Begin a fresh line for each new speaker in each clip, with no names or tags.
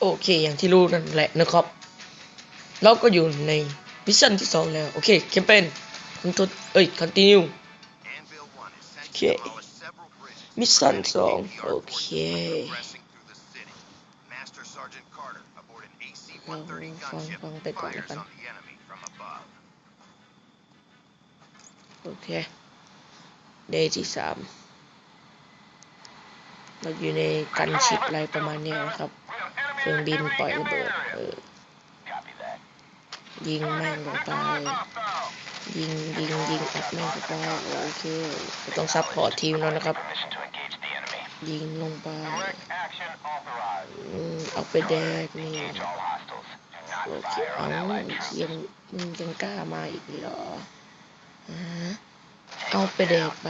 โอเคอย่างที่รู้นั่นแหละนะครับ เราก็อยู่ในมิชชั่นที่สองแล้ว โอเคแคมเปญคอนทเอ้ยคอนติเนีย
Anvil 1 is sent
Okay.
to demolish several bridges
มิชชั่น
and
สอง
negate the
โอ
arc
เค
forces progressing through the city. Master Sergeant Carter aboard an AC-130
ฟัง
gunship
ฟังไปก่อนแล้ว
fires
กัน
on the enemy from above.
โอเคเดย์ที่สามเราอยู่ในกันชิปอะไรประมาณเนี้ยนะครับ เครื่องบินปล่อยระเบิดเออยิงแม่งลงไปยิงยิงยิงอัดแม่งเข้าไปโอเคต้องซับพอร์ตทีมแล้วนะครับ ยิงลงไป
action authorized.
อืมเอาไปแดกนี่โอเคเอาเทียมมึงยังกล้ามาอีกเหรอฮะเอาไปแดกไป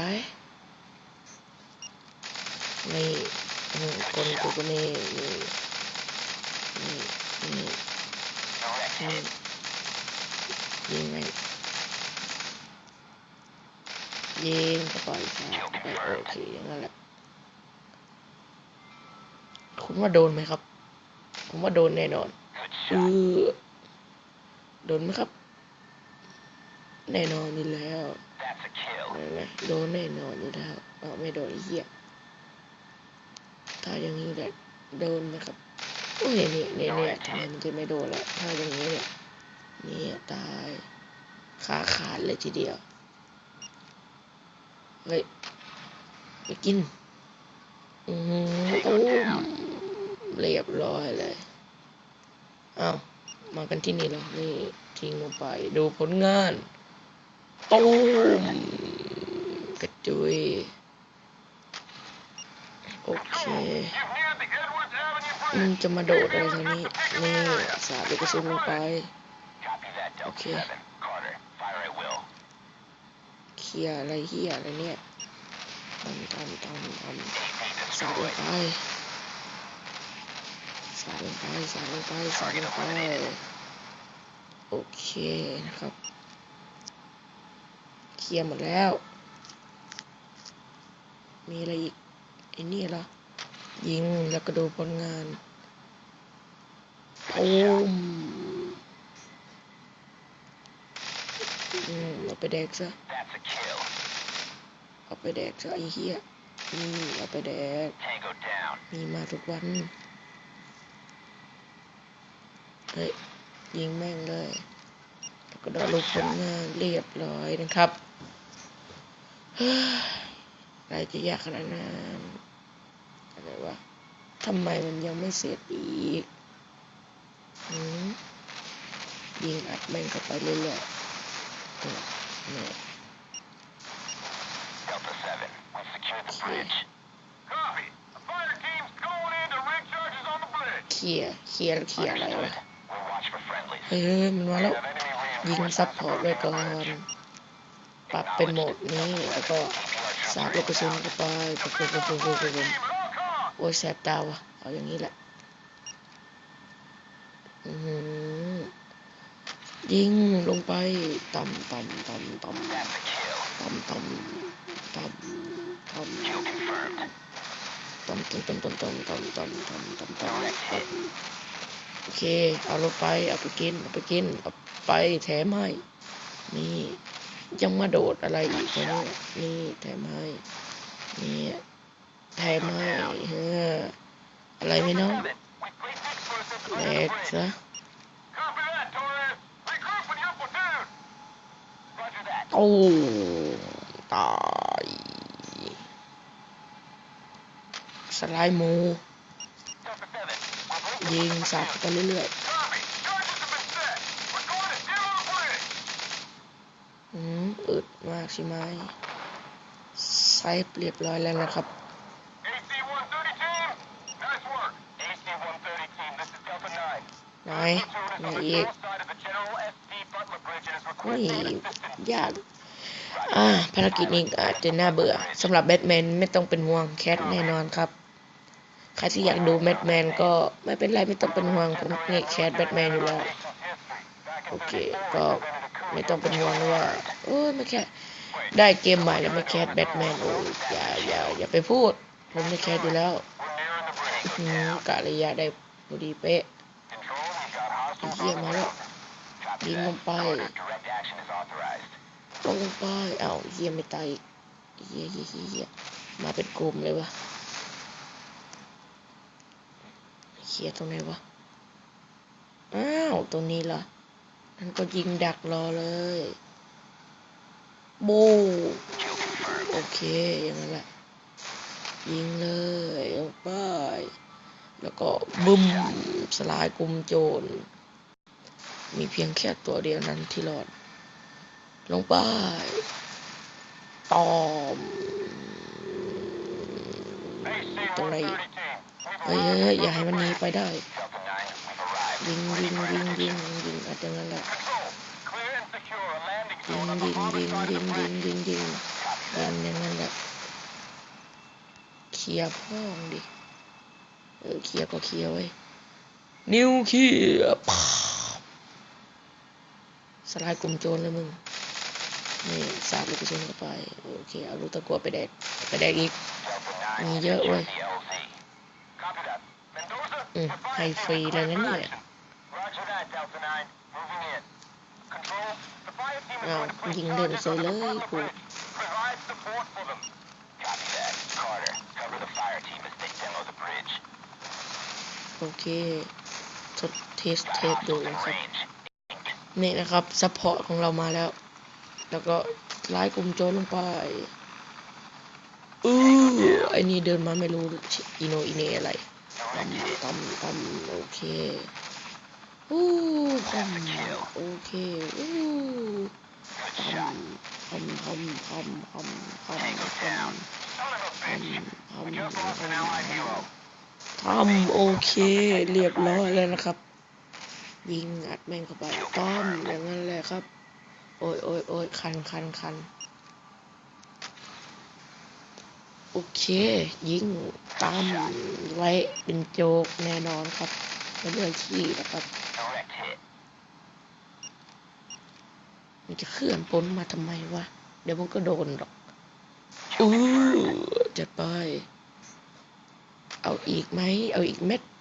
นี่คนกูก็นี่ นี่ยิงไงยิงเข้าไปครับไปโอเคอย่นั้นแหละคุณว่าโดนไหมครับ ผมว่าโดนแน่นอนเออโดนไหมครับ แน่นอนอยู่แล้วนไหมโดนแน่นอนอยู่แล้วเอาไม่โดนเหี้ยถ้าอย่างนี้แหละโดนไหมครับ โอ้ยเนี่ยเนี่ยเนี่ยทำไมมันจะไม่โดนล่ะถ้าอย่างนี้เนี่ยเนี่ยตายขาขาดเลยทีเดียวเฮ้ยไปกิน อืมตูมเรียบร้อยเลยอ้าวมากันที่นี่แล้วนี่ทิ้งลงไป ดูผลงานตูมกระจุย โอเค มึงจะมาโดดอะไรทางนี้ นี่สาดลูกกระสุนลงไป
Copy that, Delta
Okay.
7. Carter, fire at will.
เคลียอะไรเฮียอะไรเนี่ยทำทำทำทำสาดลงไปสาดลงไปสาดลงไปสาดลงไป โอเคนะครับ เคลียหมดแล้ว มีอะไรอีกไอ้นี่เหรอ ยิงแล้วก็ดูผลงานโอ้มอืมเอาไปแดกซะ
That's a kill.
เอาไปแดกซะไอ้เหี้ยอืมเอาไปแดก
Tango down.
มีมาทุกวันเฮ้ยยิงแม่งเลยแล้วก็ได้ลูกผลงานเรียบร้อยนะครับเฮ้ยอะไรจะยากขนาดนั้น อะไรวะทำไมมันยังไม่เสร็จอีกหืมยิงอัดแม่งเข้าไปเรื่อยๆเนี่ยเนี่ย
Delta 7, we've secured the
Okay.
bridge. Copy. The fire team's going in to rig charges on the bridge.
เคลียร์เคลียร์เคลียร์อะไรวะ
We'll watch for friendlies.
เฮ้ยเฮ้ยมันมาแล้ว
Have enemy
ยิง
reinforcements
ซับพอร์ต
on
ไว้
the
ก่อน
bridge.
ปรับเป็นโหมดนี้ แล้วก็สาดลูกกระสุนเข้าไปปุ๊บปุ๊บปุ๊บปุ๊บปุ๊บ โอ้ยแสบตาวะเอาอย่างนี้แหละยิงลงไปต่ำต่ำต่ำต่ำต่ำต่ำต่ำต่ำต่ำต่ำต่ำต่ำต่ำต่ำต่ำต่ำต่ำต่ำต่ำโอเค เอาลงไป เอาไปกิน เอาไปกิน เอาไปแถมให้ นี่ยังมาโดดอะไรอีกเนี่ยนี่แถมให้นี่ ไทยไม่เอออะไรไม่น้องเหลกซะโอ้ตายสไลม์
มู
ยิงสับไปเรื่อยๆอืมอึดมากใช่ไหมไซส์เรียบร้อยแล้วนะครับ ไหน
Platoon
ไหน
is on the
อีก
north side of the General S.D. Butler Bridge and is
เฮ้ยยากอ่าภารกิจนี้อาจจะน่าเบื่อสำหรับแบทแมนไม่ต้องเป็นห่วงแคทแน่นอนครับ ใครที่อยากดูแบทแมนก็ไม่เป็นไรไม่ต้องเป็นห่วงผมเงียแคทแบทแมนอยู่แล้ว โอเค ก็ไม่ต้องเป็นห่วงว่าโอ้ยไม่แค่ได้เกมใหม่แล้วไม่แคสแบทแมนโอ้ยอย่าอย่าอย่าไปพูด ผมไม่แคสอยู่แล้วกะระยะได้พอดีเป๊ะ
we've got hostiles
Yeah,
on the
man.
move. Copy
ยิงลงไป
Order, direct action is authorized.
ลงไปเอ้าเฮียไม่ตายอีกเฮียเฮียเฮียเฮียมาเป็นกลุ่มเลยวะเฮียตรงไหนวะอ้าวตรงนี้ล่ะนั่นก็ยิงดักรอเลยโบโอเคอย่างนั้นแหละยิงเลยลงไปแล้วก็บึ้มสลายกลุ่มโจร มีเพียงแค่ตัวเดียวนั้นที่รอด ลงไป ตอมตรงไหนเฮ้ยเฮ้ยอย่าให้มันหนีไปได้ ยิงยิงยิงยิงยิงอาจจะงั้นแหละ
Control, clear and secure a landing
ยิงยิงยิงยิงยิงยิงยิงยิง
that.
อย่างนั้นแหละเคลียร์พ่องดิ เออเคลียร์ก็เคลียร์ไว้ยนิวเคลียร์ สลายกลุ่มโจรเลยมึง นี่สาบลูกกระสุเข้าไป โอเค เอาลูกตะกัวไปแดกไปแดกอีก มีเยอะเว้ยอืมให้ฟรีเลยนั่
น
เนี่ยอ้าวยิงเด่นเสยเลยกูโอเคทดเทสเทสดูนะครับ นี่นะครับซัพพอร์ตของเรามาแล้ว แล้วก็ไล่กลุ่มโจรลงไปอู้ไอ้นี่เดินมาไม่รู้อีโนอีเนอะไร
Direct hit.
ทำทำโอเคอู้ทำโอเคอู้
Good
ท
shot. ำ
ทำทำทำทำทำ
Tango
ท
down. ำ Son of a
ท
bitch. ำ
ทำ
We just lost an allied hero.
ทำโอเค เรียบร้อยแล้วนะครับ ยิงอัดแม่งเข้าไปต้อมอย่างนั้นแหละครับ โอ้ยโอ้ยโอ้ยคันคันคันโอเค ยิงตามไว้เป็นโจกแน่นอนครับไม่เลือกขี้นะครับ มันจะเคลื่อนปนมาทำไมวะ เดี๋ยวมันก็โดนหรอกอู้จัดไป เอาอีกไหม เอาอีกเม็ด
That's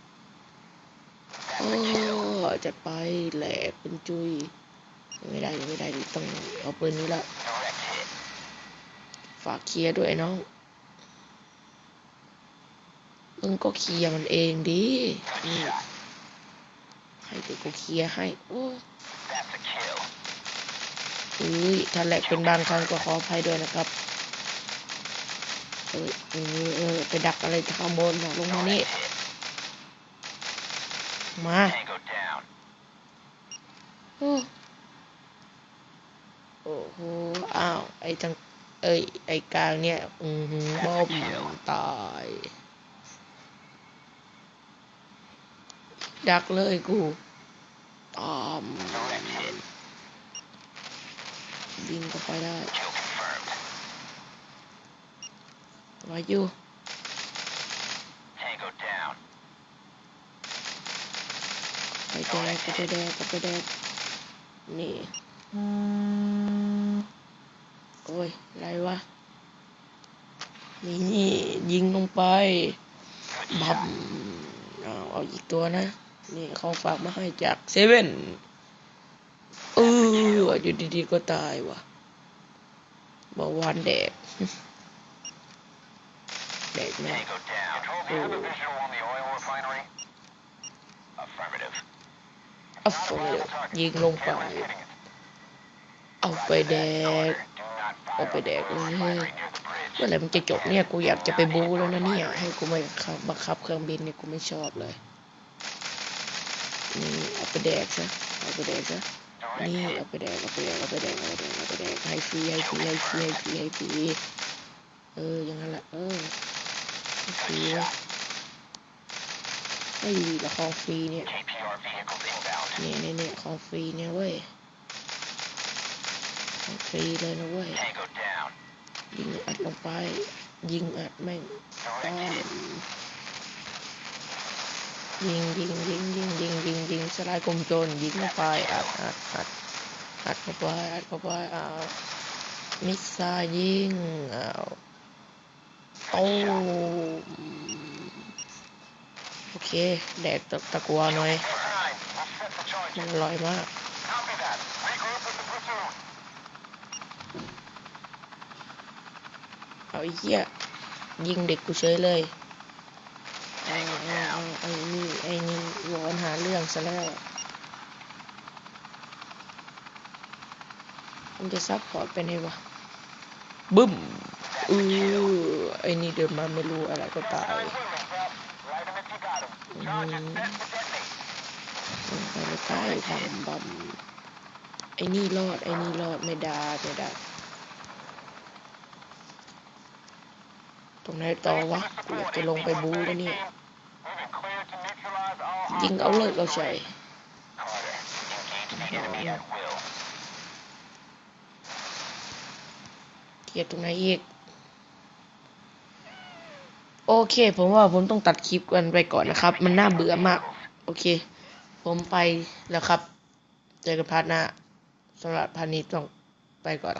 โอ้
a kill.
จัดไปแหลกเป็นจุยไม่ได้ไม่ได้ดิต้องเอาปืนนี้ละฝากเคลียร์ด้วยน้องมึงก็เคลียร์มันเองดิให้เด็กกูเคลียร์ให้โอ้อุ้ยถ้าแหลกเป็นบางครั้งก็ขออภัยด้วยนะครับเออเออเออไปดักอะไรข้างบนลงมานี่ มา
Tango down.
โอ้โอ้โหอ้าวไอ้จังเอ้ยไอ้กลางเนี่ยอือหือบอมตายดักเลยกูตาม
Direct hit.
ยิงเข้าไปได้
Kill confirmed.
วาอยู่
Tango down.
ไป แดกก็ไปแดกก็ไปแดกนี่โอ้ยอะไรวะนี่ยิงลงไปบัมเอาอีกตัวนะ นี่เขาฝากมาให้จากเซเว่นเอออยู่ดีๆก็ตายว่ะเมื่อวานแดกแดกแม่ง
Tango
อาฟงเลยิงลงไป เอาไปแดก เอาไปแดกเลยเมื่อไหร่มันจะจบเนี่ย กูอยากจะไปบูแล้วนะเนี่ย ให้กูมาขับบังคับเครื่องบินเนี่ยกูไม่ชอบเลย นี่เอาไปแดกซะ เอาไปแดกซะ นี่เอาไปแดก เอาไปแดก เอาไปแดก เอาไปแดก เอาไปแดก ให้ฟรีให้ฟรีให้ฟรีให้ฟรีให้ฟรีเออ อย่างนั้นแหละ เออให้ฟรี
Good
วะ
shot.
ไอ้ละขอฟรีเนี่ย เนี่ยเนี่ยเนี่ยของฟรีเนี่ยเว้ยของฟรีเลยนะเว้ย ยิงอัดลงไป ยิงอัดแม่งต้อมยิงยิงยิงยิงยิงยิงยิงสลายกลมโจรยิงเข้าไปอัดอัดอัดอัดเข้าไปอัดเข้าไปอ้าวมิสซล์ยิงอ้าวโอ้โอเค แดกตะตะกัวหน่อย มันอร่อยมาก
Copy that. Regroup with the platoon.
เอาไอ้เหี้ยยิงเด็กกูเฉยเลยเอาเอาเอาไอ้นี่ไอ้นี่วอนหาเรื่องซะแล้วมันจะซับพอร์ตไปไหนวะบึ้มอือไอ้นี่เดินมาไม่รู้อะไรก็ตาย
Nine women, Cap. Light 'em if you got 'em. Charges
Mm.
set to detonate.
ไปเลยตายบอมบอมไอ้นี่รอด ไอ้นี่รอดไม่ได้ไม่ได้ตรงไหนต่อวะกูอยากจะลงไปบูแล้วเนี่ยยิงเอาเลิกเอาใส่เกียตรงไหนอีก โอเค ผมว่าผมต้องตัดคลิปกันไปก่อนนะครับ มันน่าเบื่อมาก โอเค ผมไปแล้วครับ เจอกันพาร์ทหน้าสำหรับพาร์ทนี้ต้องไปก่อน